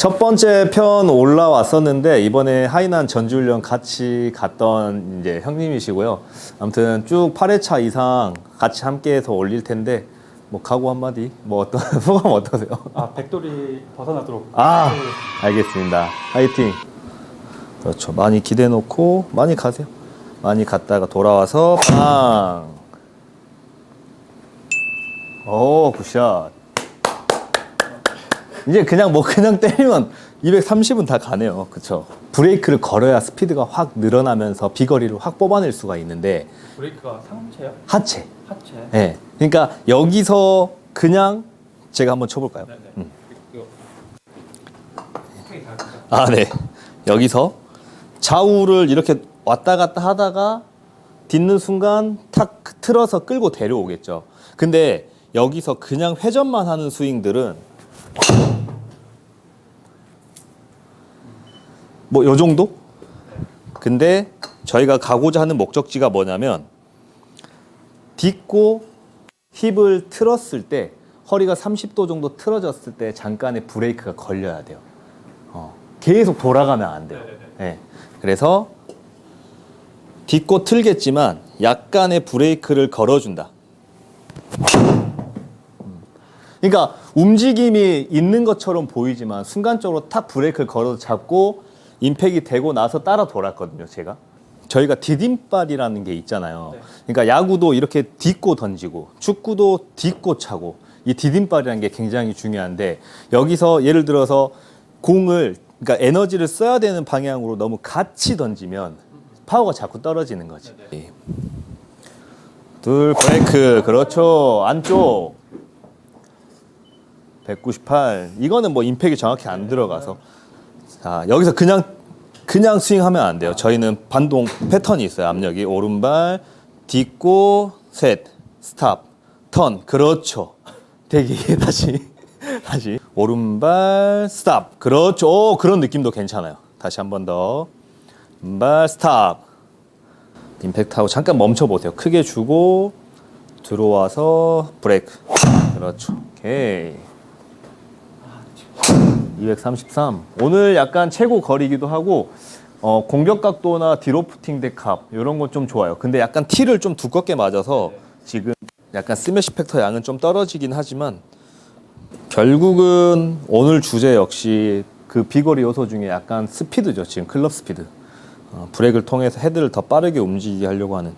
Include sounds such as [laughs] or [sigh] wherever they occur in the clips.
첫 번째 편 올라왔었는데 이번에 하이난 전지훈련 같이 갔던 이제 형님이시고요. 아무튼 쭉 8회차 이상 같이 함께해서 올릴 텐데 뭐 각오 한마디 뭐 어떤 [laughs] 소감 어떠세요? 아 백돌이 벗어나도록 아 알겠습니다. 화이팅. 그렇죠. 많이 기대 놓고 많이 가세요. 많이 갔다가 돌아와서 빵. 오 굿샷. 이제 그냥 뭐 그냥 때리면 230은 다 가네요. 그쵸? 브레이크를 걸어야 스피드가 확 늘어나면서 비거리를 확 뽑아낼 수가 있는데 브레이크가 상체요? 하체. 하체? 예. 그러니까 여기서 그냥 제가 한번 쳐볼까요? 네네 음. 이거 스윙이 다르죠? 아, 네. 여기서 좌우를 이렇게 왔다 갔다 하다가 딛는 순간 탁 틀어서 끌고 데려오겠죠. 근데 여기서 그냥 회전만 하는 스윙들은 뭐 요 정도? 근데 저희가 가고자 하는 목적지가 뭐냐면 딛고 힙을 틀었을 때 허리가 30도 정도 틀어졌을 때 잠깐의 브레이크가 걸려야 돼요. 어, 계속 돌아가면 안 돼요. 네네네. 예. 그래서 딛고 틀겠지만 약간의 브레이크를 걸어준다. 음. 그러니까 움직임이 있는 것처럼 보이지만 순간적으로 탁 브레이크를 걸어 잡고 임팩이 되고 나서 따라 돌았거든요, 제가. 저희가 디딤발이라는 게 있잖아요. 네. 그러니까 야구도 이렇게 딛고 던지고 축구도 딛고 차고 이 디딤발이라는 게 굉장히 중요한데 여기서 예를 들어서 공을 그러니까 에너지를 써야 되는 방향으로 너무 같이 던지면 파워가 자꾸 떨어지는 거지. 둘 브레이크 그렇죠 안쪽 198 이거는 뭐 임팩이 정확히 안 들어가서 자 여기서 그냥 그냥 스윙하면 안 돼요. 저희는 반동 패턴이 있어요. 압력이 오른발 딛고 셋 스탑 턴 그렇죠. 대기 다시 [laughs] 다시 오른발 스탑 그렇죠. 오, 그런 느낌도 괜찮아요. 다시 한 번 더. 왼발 스탑 임팩트하고 잠깐 멈춰 보세요. 크게 주고 들어와서 브레이크. 그렇죠. 오케이. 233. 오늘 약간 최고 거리기도 하고 어, 공격 각도나 디로프팅 데캅 이런 건 좀 좋아요. 근데 약간 티를 좀 두껍게 맞아서 지금 약간 스매시 팩터 양은 좀 떨어지긴 하지만 결국은 오늘 주제 역시 그 비거리 요소 중에 약간 스피드죠. 지금 클럽 스피드. 어, 브레이크를 통해서 헤드를 더 빠르게 움직이게 하려고 하는.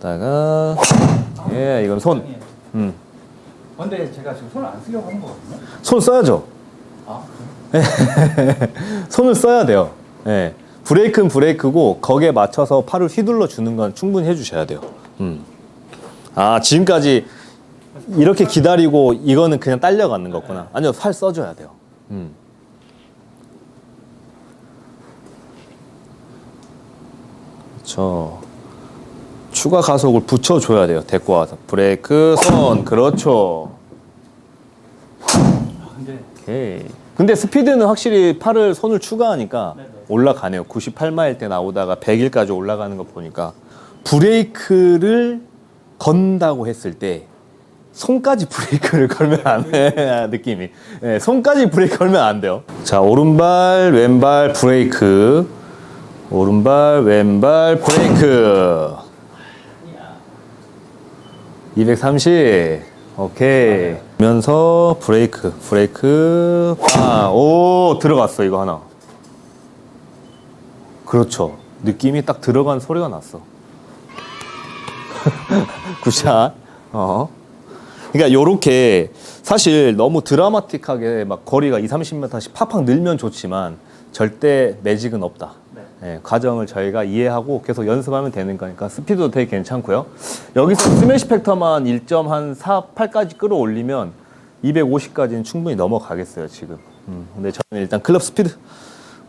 다가 예, 이건 손. 음. 근데 제가 지금 손을 안 쓰려고 하는 거거든요 손 써야죠. 아 [laughs] 손을 써야 돼요. 예. 브레이크는 브레이크고 거기에 맞춰서 팔을 휘둘러 주는 건 충분히 해주셔야 돼요. 음. 아 지금까지 이렇게 기다리고 이거는 그냥 딸려가는 거구나. 아니요, 팔 써줘야 돼요. 음. 그렇죠. 추가 가속을 붙여줘야 돼요. 데리고 와서 브레이크 손 그렇죠. 아, 근데 오케이. 근데 스피드는 확실히 팔을 손을 추가하니까 네네. 올라가네요. 98마일 때 나오다가 100일까지 올라가는 거 보니까 브레이크를 건다고 했을 때 손까지 브레이크를 [laughs] 걸면 안 돼. [laughs] 느낌이. 예, 손까지 브레이크 걸면 안 돼요. 자, 오른발, 왼발 브레이크. 오른발, 왼발 브레이크. 230. 오케이. 면서 브레이크, 브레이크. 아, 오, 들어갔어, 이거 하나. 그렇죠. 느낌이 딱 들어간 소리가 났어. [laughs] 굿샷. 어. 그러니까 요렇게 사실 너무 드라마틱하게 막 거리가 2, 30m씩 팍팍 늘면 좋지만 절대 매직은 없다. 네. 예, 과정을 저희가 이해하고 계속 연습하면 되는 거니까 스피드도 되게 괜찮고요. 여기서 스매시 팩터만 1.48까지 끌어올리면 250까지는 충분히 넘어가겠어요, 지금. 음, 근데 저는 일단 클럽 스피드.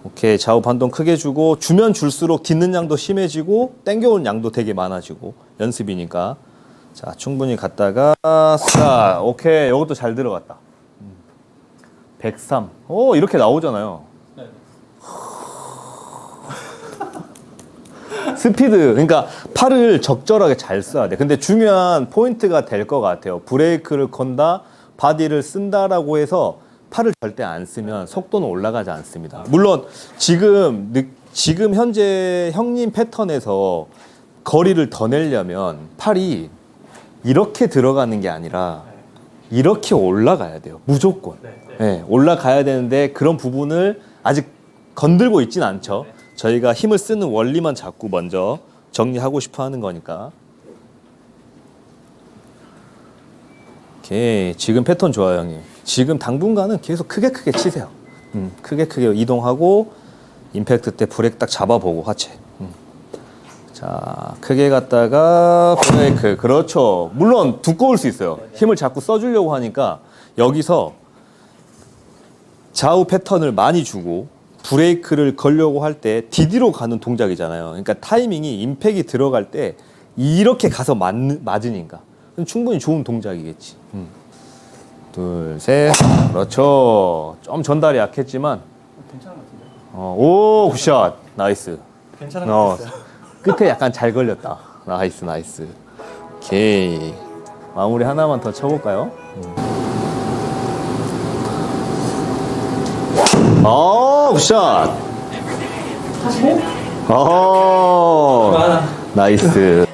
오케이, 좌우 반동 크게 주고 주면 줄수록 딛는 양도 심해지고 땡겨오는 양도 되게 많아지고 연습이니까. 자, 충분히 갔다가 스타. 오케이, 이것도 잘 들어갔다. 음. 103. 오, 이렇게 나오잖아요. 스피드 그러니까 팔을 적절하게 잘 써야 돼. 근데 중요한 포인트가 될 것 같아요. 브레이크를 건다, 바디를 쓴다라고 해서 팔을 절대 안 쓰면 속도는 올라가지 않습니다. 물론 지금 느- 지금 현재 형님 패턴에서 거리를 더 내려면 팔이 이렇게 들어가는 게 아니라 이렇게 올라가야 돼요. 무조건. 네, 네. 네, 올라가야 되는데 그런 부분을 아직 건들고 있진 않죠. 저희가 힘을 쓰는 원리만 자꾸 먼저 정리하고 싶어 하는 거니까. 오케이. 지금 패턴 좋아요, 형님. 지금 당분간은 계속 크게 크게 치세요. 음, 크게 크게 이동하고 임팩트 때 브레이크 딱 잡아보고 하체. 음. 자, 크게 갔다가 브레이크. 그렇죠. 물론 두꺼울 수 있어요. 힘을 자꾸 써주려고 하니까 여기서 좌우 패턴을 많이 주고 브레이크를 걸려고 할 때 디디로 가는 동작이잖아요. 그러니까 타이밍이 임팩이 들어갈 때 이렇게 가서 맞, 맞으니까 충분히 좋은 동작이겠지. 음. 둘, 셋. 그렇죠. 좀 전달이 약했지만 괜찮은 것 같은데. 어, 오 굿샷. 나이스. 괜찮은 것 어, 같았어요. 끝에 약간 잘 걸렸다. 나이스, 나이스. 오케이. 마무리 하나만 더 쳐볼까요? 음. 아, 굿샷. 어, 나이스.